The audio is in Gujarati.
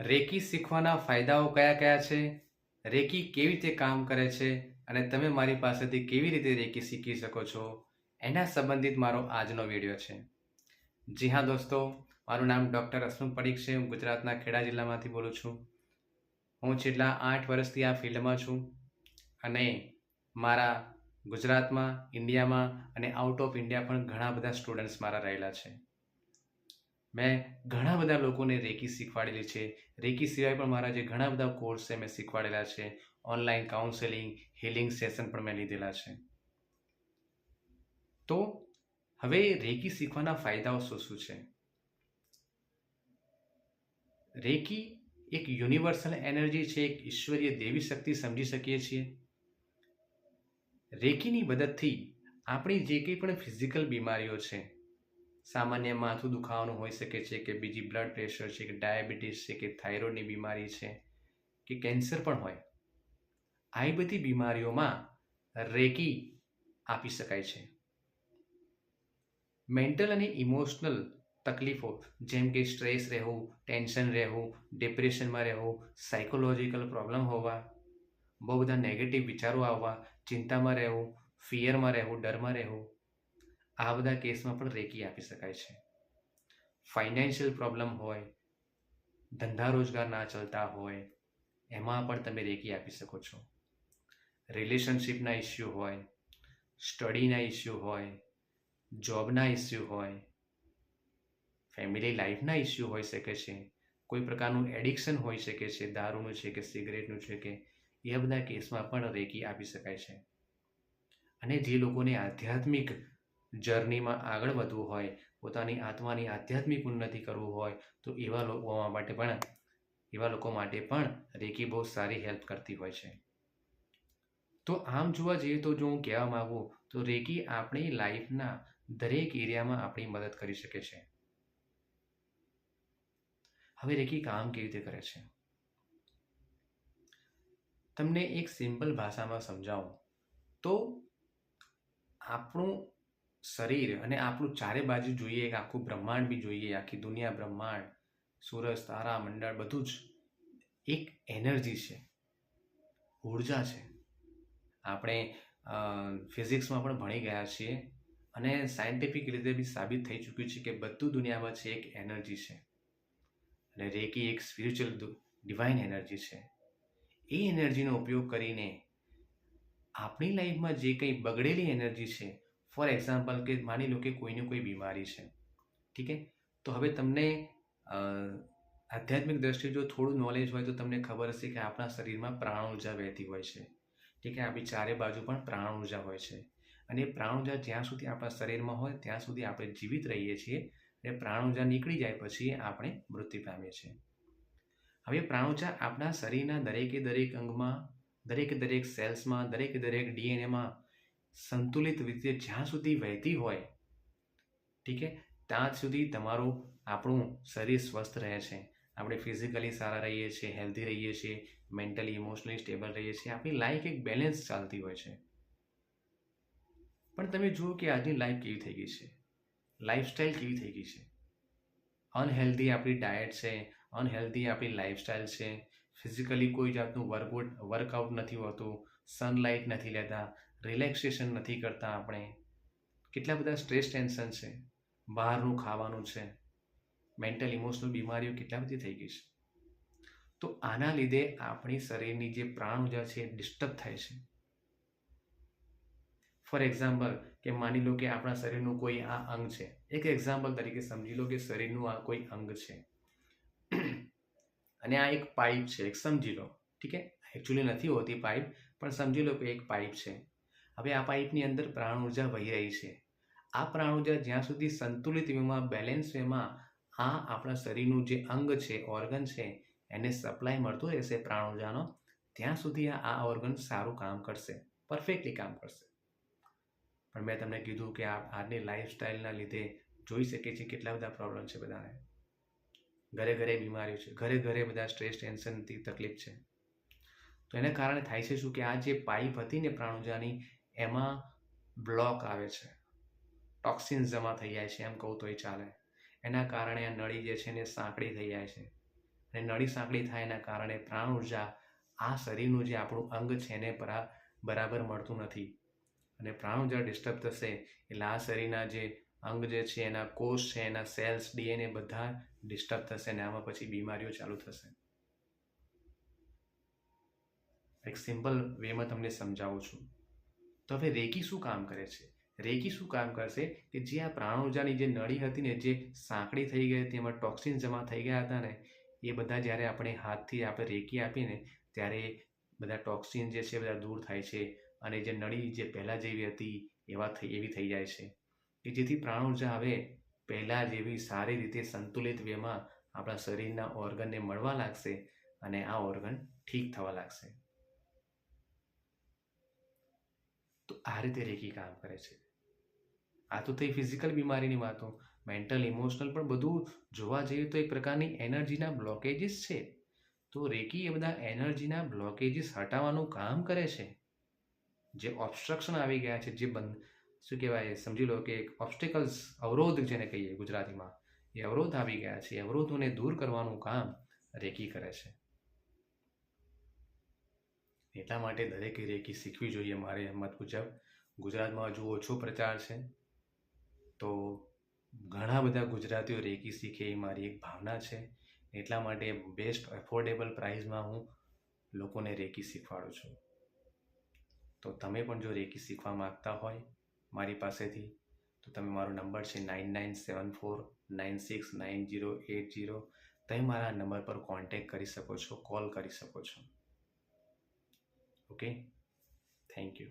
રેકી શીખવાના ફાયદાઓ કયા કયા છે? રેકી કેવી રીતે કામ કરે છે? અને તમે મારી પાસેથી કેવી રીતે રેકી શીખી શકો છો? એના સંબંધિત મારો આજનો વીડિયો છે. જી હા દોસ્તો, મારું નામ ડૉક્ટર અસનુ પડીક છે. હું ગુજરાતના ખેડા જિલ્લામાંથી બોલું છું. હું છેલ્લા આઠ વર્ષથી આ ફિલ્ડમાં છું અને મારા ગુજરાતમાં, ઇન્ડિયામાં અને આઉટ ઓફ ઇન્ડિયા પણ ઘણા બધા સ્ટુડન્ટ્સ મારા રહેલા છે. મેં ઘણા બધા લોકોને રેકી શીખવાડેલી છે. રેકી સિવાય પણ મારા જે ઘણા બધા કોર્સ છે, મેં શીખવાડેલા છે. ઓનલાઈન કાઉન્સેલિંગ હિલિંગ સેશન પણ મેં લીધેલા છે. તો હવે રેકી શીખવાના ફાયદાઓ શું શું છે? રેકી એક યુનિવર્સલ એનર્જી છે, એક ઈશ્વરીય દેવી શક્તિ સમજી શકીએ છીએ. રેકીની મદદથી આપણી જે કંઈ પણ ફિઝિકલ બીમારીઓ છે સામાન્ય માથું દુખાવાનું હોઈ શકે છે કે બીજી બ્લડ પ્રેશર છે કે ડાયાબિટીસ છે કે થાઇરોઇડની બીમારી છે કે કેન્સર પણ હોય. આવી બધી બીમારીઓમાં રેકી આપી શકાય છે. મેન્ટલ અને ઇમોશનલ તકલીફો જેમ કે સ્ટ્રેસ રહેવું ટેન્શન રહેવું ડિપ્રેશનમાં રહેવું સાયકોલોજીકલ પ્રોબ્લેમ હોવા, બહુ બધા નેગેટિવ વિચારો આવવા, ચિંતામાં રહેવું ફિયરમાં રહેવું, ડરમાં રહેવું આ બધા કેસમાં પણ રેકી આપી શકાય છે. ફાઇનાન્શિયલ પ્રોબ્લેમ હોય, ધંધા રોજગાર ના ચાલતા હોય, એમાં પણ તમે રેકી આપી શકો છો. રિલેશનશિપના ઇસ્યુ હોય સ્ટડીના ઇસ્યુ હોય જોબના ઇસ્યુ હોય ફેમિલી લાઈફના ઇસ્યુ હોઈ શકે છે, કોઈ પ્રકારનું એડિક્શન હોઈ શકે છે, દારૂનું છે કે સિગરેટનું છે કે, એ બધા કેસમાં પણ રેકી આપી શકાય છે. અને જે લોકોને આધ્યાત્મિક જર્નીમાં આગળ વધવું હોય, પોતાની આત્માની આધ્યાત્મિક ઉન્નતિ કરવું હોય, તો એવા લોકો માટે પણ, એવા લોકો માટે પણ રેકી બહુ સારી હેલ્પ કરતી હોય છે. તો આમ જોવા જઈએ તો જો હું કહેવા માગું, તો રેકી આપણી લાઈફના દરેક એરિયામાં આપણી મદદ કરી શકે છે. હવે રેકી કામ કેવી રીતે કરે છે? તમને એક સિમ્પલ ભાષામાં સમજાવું. તો આપણું શરીર અને આપણું ચારે બાજુ જોઈએ, એક આખું બ્રહ્માંડ બી જોઈએ, આખી દુનિયા બ્રહ્માંડ, સૂરજ, તારા, મંડળ, બધું જ એક એનર્જી છે, ઊર્જા છે. આપણે ફિઝિક્સમાં પણ ભણી ગયા છીએ અને સાયન્ટિફિક રીતે બી સાબિત થઈ ચૂક્યું છે કે બધું દુનિયામાં છે, એક એનર્જી છે. અને રેકી એક સ્પિરિચ્યુઅલ ડિવાઇન એનર્જી છે. એ એનર્જીનો ઉપયોગ કરીને આપણી લાઈફમાં જે કંઈ બગડેલી એનર્જી છે ફોર એક્ઝામ્પલ કે માની લો કે કોઈને કોઈ બીમારી છે, ઠીક છે? તો હવે તમને આધ્યાત્મિક દ્રષ્ટિએ જો થોડું નોલેજ હોય તો તમને ખબર હશે કે આપણા શરીરમાં પ્રાણ ઊર્જા વહેતી હોય છે, ઠીક છે? આપણી ચારે બાજુ પણ પ્રાણ ઊર્જા હોય છે. અને એ પ્રાણ ઊર્જા જ્યાં સુધી આપણા શરીરમાં હોય, ત્યાં સુધી આપણે જીવિત રહીએ છીએ અને પ્રાણ ઊર્જા નીકળી જાય પછી આપણે મૃત્યુ પામીએ છીએ. હવે પ્રાણ ઊર્જા આપણા શરીરના દરેકે દરેક અંગમાં, દરેક દરેક સેલ્સમાં દરેક દરેક ડીએનએમાં સંતુલિત રીતે જ્યાં સુધી વહેતી હોય, ઠીક છે ત્યાં સુધી તમારું આપણું શરીર સ્વસ્થ રહે છે. આપણે ફિઝિકલી સારા રહીએ છીએ હેલ્ધી રહીએ છીએ મેન્ટલી ઇમોશનલી સ્ટેબલ રહીએ છીએ. આપણી લાઈફ એક બેલેન્સ ચાલતી હોય છે. પણ તમે જુઓ કે આજની લાઈફ કેવી થઈ ગઈ છે. લાઈફસ્ટાઈલ કેવી થઈ ગઈ છે. અનહેલ્ધી આપણી ડાયટ છે અનહેલ્ધી આપણી લાઈફસ્ટાઈલ છે. ફિઝિકલી કોઈ જાતનું વર્કઆઉટ વર્કઆઉટ નથી હોતું સનલાઇટ નથી લેતા રિલેક્સેશન નથી કરતા આપણે. કેટલા બધા સ્ટ્રેસ ટેન્શન છે. બહારનું ખાવાનું છે. મેન્ટલ ઇમોશનલ બીમારીઓ કેટલા બધી થઈ ગઈ છે. તો આના લીધે આપણી શરીરની જે પ્રાણ ઊર્જા છે ડિસ્ટર્બ થાય છે. ફોર એક્ઝામ્પલ કે માની લો કે આપણા શરીરનું કોઈ આ અંગ છે. એક એક્ઝામ્પલ તરીકે સમજી લો કે શરીરનું આ કોઈ અંગ છે. અને આ એક પાઇપ છે. એક સમજી લો. ઠીક છે? એકચ્યુઅલી નથી હોતી પાઇપ પણ સમજી લો કે એક પાઇપ છે. હવે આ પાઇપની અંદર પ્રાણ ઊર્જા વહી રહી છે. આ પ્રાણ ઊર્જા જ્યાં સુધી સંતુલિત વેમાં બેલેન્સ વેમાં આ આપણા શરીરનું જે અંગ છે ઓર્ગન છે, એને સપ્લાય મળતું રહેશે પ્રાણ ઉર્જાનો, ત્યાં સુધી આ ઓર્ગન સારું કામ કરશે પરફેક્ટલી કામ કરશે. પણ મેં તમને કીધું કે આ આજની લાઈફસ્ટાઈલના લીધે જોઈ શકીએ છીએ કેટલા બધા પ્રોબ્લેમ છે બધાને. ઘરે ઘરે બીમારીઓ છે, ઘરે ઘરે બધા સ્ટ્રેસ ટેન્શનથી તકલીફ છે. તો એને કારણે થાય છે શું કે આ જે પાઇપ હતી ને પ્રાણુજાની એમાં બ્લોક આવે છે. ટોક્સિન્સ જમા થઈ જાય છે એમ કહું તોય ચાલે. એના કારણે આ નળી જે છે ને સાંકડી થઈ જાય છે. અને નળી સાંકડી થાય એના કારણે પ્રાણ ઊર્જા આ શરીરનું જે આપણું અંગ છે એને બરાબર મળતું નથી. અને પ્રાણ ઊર્જા ડિસ્ટર્બ થશે એટલે આ શરીરના જે અંગ જે છે એના કોષ છે એના સેલ્સ ડીએનએ બધા ડિસ્ટર્બ થશે અને આમાં પછી બીમારીઓ ચાલુ થશે. એક સિમ્પલ વેમાં તમને સમજાવું છું. તો હવે રેકી શું કામ કરે છે? રેકી શું કામ કરશે? કે જે આ પ્રાણ ઉર્જાની જે નળી હતી ને, જે સાંકડી થઈ ગઈ હતી, એમાં ટોક્સિન જમા થઈ ગયા હતા ને, એ બધા જ્યારે આપણે હાથથી આપણે રેકી આપીને, ત્યારે બધા ટોક્સિન જે છે બધા દૂર થાય છે અને જે નળી જે પહેલાં જેવી હતી, એવા થઈ, એવી થઈ જાય છે. કે જેથી પ્રાણ ઊર્જા હવે પહેલાં જેવી સારી રીતે સંતુલિત વેમાં આપણા શરીરના ઓર્ગનને મળવા લાગશે અને આ ઓર્ગન ઠીક થવા લાગશે. તો આ રીતે રેકી કામ કરે છે. આ તો થઈ ફિઝિકલ બીમારીની વાતો. મેન્ટલ ઇમોશનલ પણ બધું જોવા જઈએ તો એક પ્રકારની એનર્જીના બ્લોકેજીસ છે. તો રેકી એ બધા એનર્જીના બ્લોકેજીસ હટાવવાનું કામ કરે છે. જે ઓબ્સ્ટ્રક્શન આવી ગયા છે, જે બંધ, શું કહેવાય, સમજી લો કે ઓબસ્ટેકલ્સ અવરોધ જેને કહીએ ગુજરાતીમાં, એ અવરોધ આવી ગયા છે અવરોધોને દૂર કરવાનું કામ રેકી કરે છે. એટલા માટે દરેકે રેકી શીખવી જોઈએ મારે મત મુજબ. ગુજરાતમાં હજુ ઓછો પ્રચાર છે. તો ઘણા બધા ગુજરાતીઓ રેકી શીખે એ મારી એક ભાવના છે. એટલા માટે બેસ્ટ એફોર્ડેબલ પ્રાઇસમાં હું લોકોને રેકી શીખવાડું છું. તો તમે પણ જો રેકી શીખવા માગતા હોય મારી પાસેથી, તો તમે મારો નંબર છે nine nine seven four nine six nine zero eight zero તમે મારા નંબર પર કોન્ટેક કરી શકો છો કોલ કરી શકો છો. okay? Thank you.